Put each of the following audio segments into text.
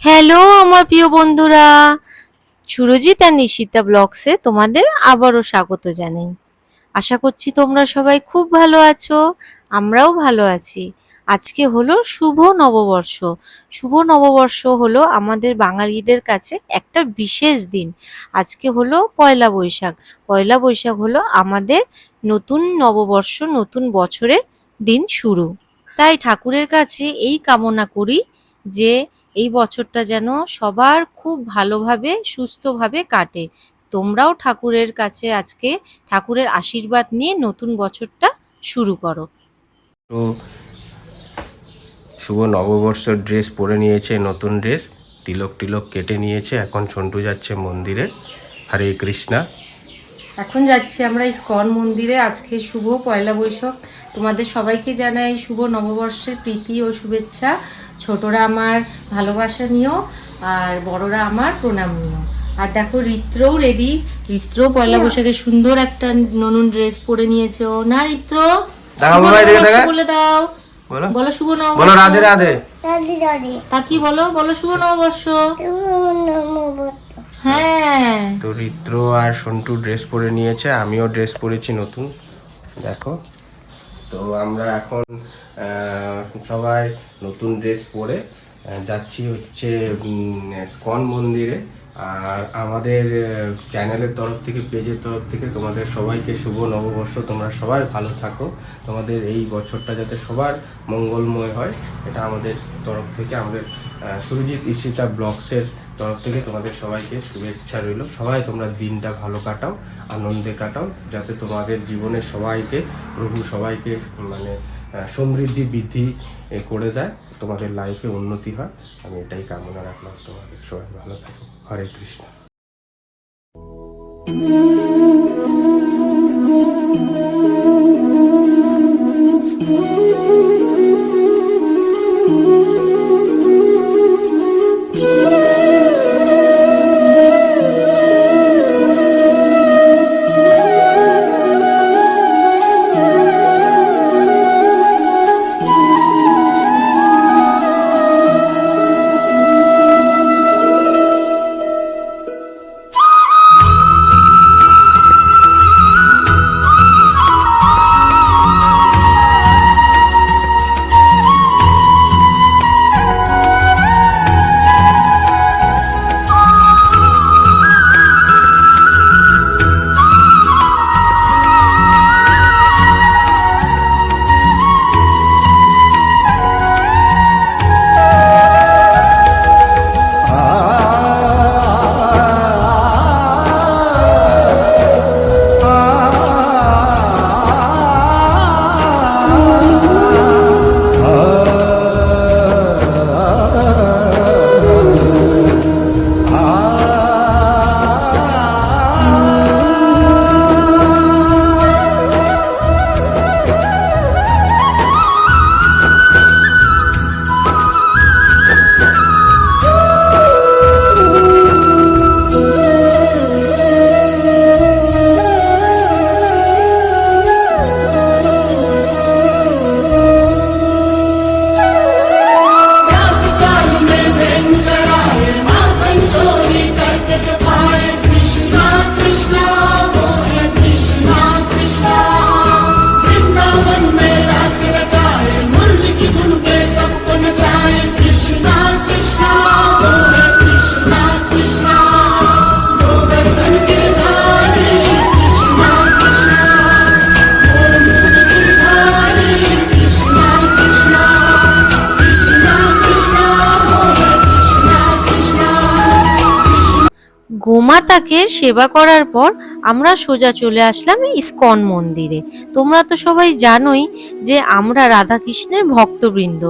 Hello, আমার প্রিয় বন্ধুরা। সুরজিৎ আর নিশিতা ব্লগসে তোমাদের আবারও স্বাগত জানাই। আশা করছি তোমরা সবাই খুব ভালো আছো, আমরাও ভালো আছি। আজকে হলো শুভ নববর্ষ। শুভ নববর্ষ হলো আমাদের বাঙালিদের কাছে একটা বিশেষ দিন। আজকে হলো পয়লা বৈশাখ। পয়লা বৈশাখ হলো আমাদের নতুন নববর্ষ, নতুন বছরের দিন শুরু। তাই ঠাকুরের কাছে এই কামনা করি যে এই বছরটা যেন সবার খুব ভালোভাবে সুস্থভাবে কাটে। তোমরাও ঠাকুরের কাছে আজকে ঠাকুরের আশীর্বাদ নিয়ে নতুন বছরটা শুরু করো। তো শুভ নববর্ষের ড্রেস পরে নিয়েছে নতুন ড্রেস। তিলক টিলক কেটে নিয়েছে এখন ছন্টু যাচ্ছে মন্দিরে। হরে কৃষ্ণা। এখন যাচ্ছি আমরা ইস্কন মন্দিরে। আজকে শুভ পয়লা বৈশাখ। তোমাদের সবাইকে জানাই শুভ নববর্ষের প্রীতি ও শুভেচ্ছা। ছোটরা আমার ভালোবাসা নিও আর বড়রা আমার প্রণাম নিও। আর দেখো রিত্রও রেডি রিত্র পয়লা বৈশাখে সুন্দর একটা নতুন ড্রেস পরে নিয়েছে ও। না রিত্র। বলে দাও। বলো। বলো শুভ বলো নববর্ষ রাধে। রাধে দাদি দাদি তা কি বলো? বলো শুভ নববর্ষ। হ্যাঁ। তো রিত্র আর সন্টু ড্রেস পরে নিয়েছে আমিও ড্রেস পরেছি নতুন। দেখো। তো আমরা এখন সবাই নতুন ড্রেস পরে যাচ্ছি হচ্ছে স্কন মন্দিরে। আর আমাদের চ্যানেলের তরফ থেকে পেজের তরফ থেকে তোমাদের সবাইকে শুভ নববর্ষ। তোমরা সবাই ভালো থাকো। তোমাদের এই বছরটা যাতে সবার মঙ্গলময় হয়, এটা আমাদের তরফ থেকে আমাদের সুরজিৎ ইশিতা ব্লগসের তরফ থেকে তোমাদের সবাইকে শুভেচ্ছা রইল। সবাই তোমরা দিনটা ভালো কাটাও, আনন্দে কাটাও, যাতে তোমাদের জীবনে সবাইকে, প্রভু সবাইকে মানে সমৃদ্ধি, বৃদ্ধি করে দেয়, তোমাদের লাইফে উন্নতি হয়। আমি এটাই কামনা রাখলাম তোমাদের। সবাই ভালো থাকো। হরে কৃষ্ণ। গোমাতাকে সেবা করার পর আমরা সোজা চলে আসলাম ইস্কন মন্দিরে। তোমরা তো সবাই জানোই যে আমরা রাধাকৃষ্ণের ভক্তবৃন্দ।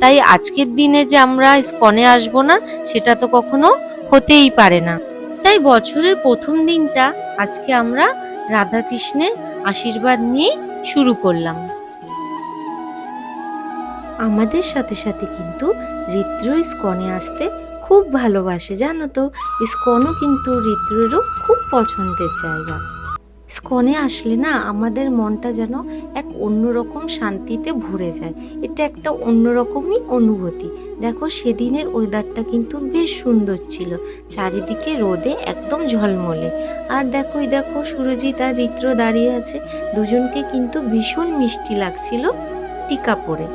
তাই আজকের দিনে যে আমরা ইস্কনে আসব না, সেটা তো কখনো হতেই পারে না। তাই বছরের প্রথম দিনটা আজকে আমরা রাধাকৃষ্ণের আশীর্বাদ নিয়ে শুরু করলাম। আমাদের সাথে সাথে কিন্তু রিত্র ইস্কনে আসতে খুব ভালোবাসে, জানো তো? ইস্কনও কিন্তু রিত্রেরও খুব পছন্দের জায়গা। স্কনে আসলে না, আমাদের মনটা যেন এক অন্যরকম শান্তিতে ভরে যায়। এটা একটা অন্যরকমই অনুভূতি। দেখো, সেদিনের ওয়েদারটা কিন্তু বেশ সুন্দর ছিল। চারিদিকে রোদে একদম ঝলমলে। আর দেখো দেখো, সুরজিৎ আর রিত্র দাঁড়িয়ে আছে। দুজনকে কিন্তু ভীষণ মিষ্টি লাগছিল টিকা পরে।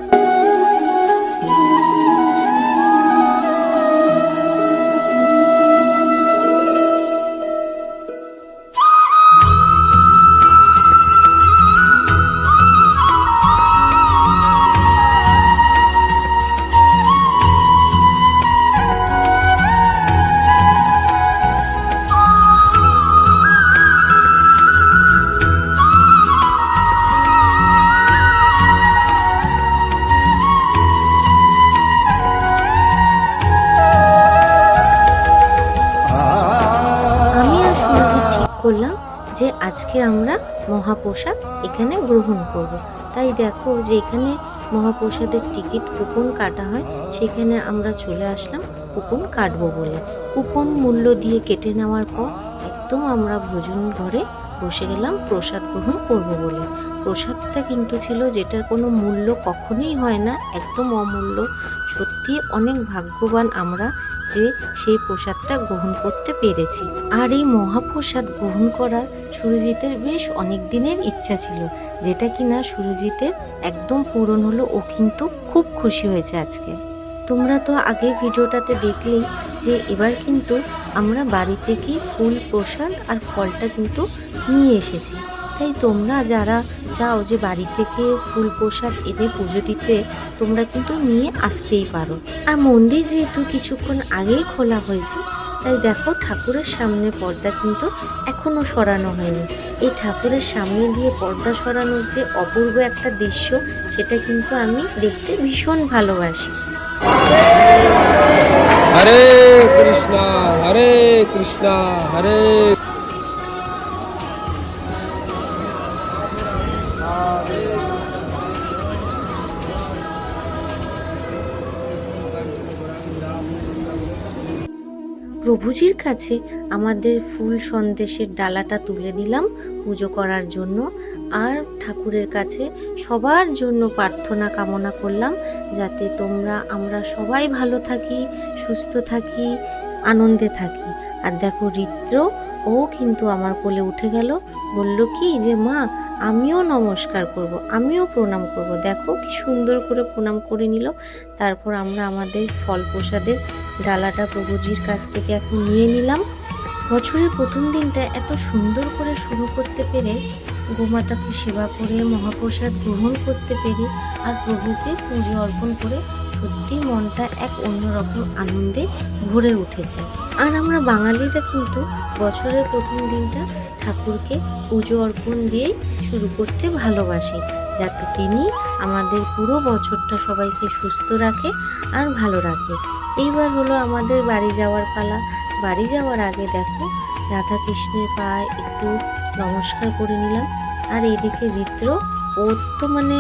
আজকে আমরা মহাপ্রসাদ এখানে গ্রহণ করব। তাই দেখো যে এখানে মহাপ্রসাদের টিকিট কুপন কাটা হয়, সেখানে আমরা চলে আসলাম কুপন কাটবো বলে। কুপন মূল্য দিয়ে কেটে নেওয়ার পর একদম আমরা ভোজন ঘরে বসে গেলাম প্রসাদ গ্রহণ করব বলে। প্রসাদটা কিন্তু ছিল যেটার কোনো মূল্য কখনোই হয় না, একদম অমূল্য। সত্যি অনেক ভাগ্যবান আমরা যে সেই প্রসাদটা গ্রহণ করতে পেরেছি। আর এই মহাপ্রসাদ গ্রহণ করার সুরজিতের বেশ অনেক দিনের ইচ্ছা ছিল, যেটা কিনা সুরজিতের একদম পূরণ হলো ও কিন্তু খুব খুশি হয়েছে আজকে। তোমরা তো আগের ভিডিওটাতে দেখলেই যে এবার কিন্তু আমরা বাড়ি থেকেই ফুল, প্রসাদ আর ফলটা কিন্তু নিয়ে এসেছি। তাই তোমরা যারা চাও যে বাড়ি থেকে ফুল প্রসাদ এনে পুজো দিতে, তোমরা কিন্তু নিয়ে আসতেই পারো। আর মন্দির যেহেতু কিছুক্ষণ আগেই খোলা হয়েছে, তাই দেখো ঠাকুরের সামনে পর্দা কিন্তু এখনও সরানো হয়নি। এই ঠাকুরের সামনে দিয়ে পর্দা সরানোর যে অপূর্ব একটা দৃশ্য, সেটা কিন্তু আমি দেখতে ভীষণ ভালোবাসি। হরে কৃষ্ণ হরে কৃষ্ণ, হরে প্রভুজির কাছে আমাদের ফুল সন্দেশের ডালাটা তুলে দিলাম পুজো করার জন্য। আর ঠাকুরের কাছে সবার জন্য প্রার্থনা কামনা করলাম যাতে তোমরা, আমরা সবাই ভালো থাকি, সুস্থ থাকি, আনন্দে থাকি। আর দেখো রিত্র, ও কিন্তু আমার কোলে উঠে গেল, বলল, কি যে মা, আমিও নমস্কার করব, আমিও প্রণাম করব। দেখো কি সুন্দর করে প্রণাম করে নিল। তারপর আমরা আমাদের ফল প্রসাদের ডালাটা প্রভুজির কাছ থেকে এখন নিয়ে নিলাম। বছরের প্রথম দিনটা এত সুন্দর করে শুরু করতে পেরে, গোমাতাকে সেবা করে, মহাপ্রসাদ গ্রহণ করতে পেরে, আর প্রভুকে পুজো অর্পণ করে সত্যি মনটা এক অন্যরকম আনন্দে ভরে উঠেছে। আর আমরা বাঙালিরা কিন্তু বছরের প্রথম দিনটা ঠাকুরকে পুজো অর্পণ দিয়েই শুরু করতে ভালোবাসি, যাতে তিনি আমাদের পুরো বছরটা সবাইকে সুস্থ রাখে আর ভালো রাখে। এইবার হলো আমাদের বাড়ি যাওয়ার পালা। বাড়ি যাওয়ার আগে দেখো রাধা কৃষ্ণের পায়ে একটু নমস্কার করে নিলাম। আর এদিকে রিত্র, ও তো মানে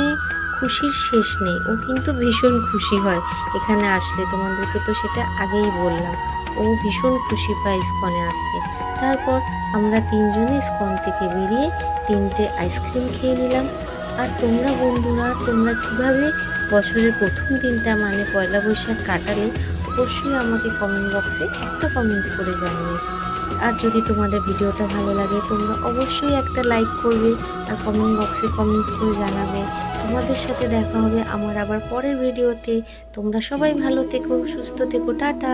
খুশির শেষ নেই। ও কিন্তু ভীষণ খুশি হয় এখানে আসলে। তোমাদেরকে তো সেটা আগেই বললাম। ও ভীষণ খুশি পায় ইস্কনে আসতে। তারপর আমরা তিনজনে ইস্কন থেকে বেরিয়ে তিনটে আইসক্রিম খেয়ে নিলাম। আর তোমরা বন্ধুরা, তোমরা কীভাবে বছরের প্রথম দিনটা মানে পয়লা বৈশাখ কাটালে অবশ্যই আমাকে কমেন্ট বক্সে একটা কমেন্টস করে জানিও। আর যদি তোমাদের ভিডিওটা ভালো লাগে, তোমরা অবশ্যই একটা লাইক করবে আর কমেন্ট বক্সে কমেন্টস করে জানাবে। তোমাদের সাথে দেখা হবে আমার আবার পরের ভিডিওতে তোমরা সবাই ভালো থেকো, সুস্থ থেকো, টাটা!